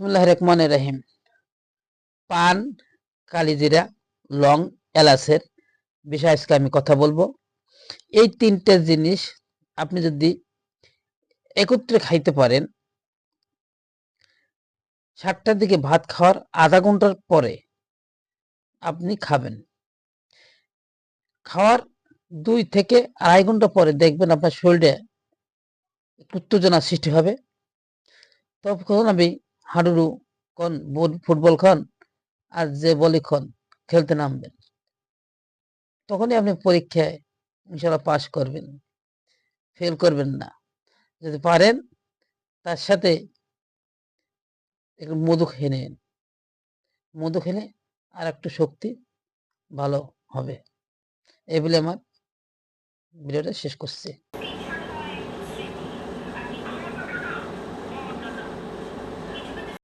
রহমান রহিম পান কালিজিরা লং এলাচের বিষয়ে আজকে আমি কথা বলব। এই তিনটে জিনিস আপনি যদি একত্রে খাইতে পারেন, সাতটার দিকে ভাত খাওয়ার আধা ঘণ্টার পরে আপনি খাবেন। খাওয়ার দুই থেকে আড়াই ঘণ্টা পরে দেখবেন আপনার শরীরে উত্তেজনা সৃষ্টি হবে। তখন আমি হাডুডু বল- ফুটবল খন আর যে বলি খন, খেলতে নামবেন। তখনই আপনি পরীক্ষায় ইনশাল্লাহ পাশ করবেন। ফেল করবেন না। যদি পারেন, তার সাথে একটু মধু খেয়ে নিন। মধু খেলে আর একটু শক্তি ভালো হবে। এই বলে আমার ভিডিওটা শেষ করছি।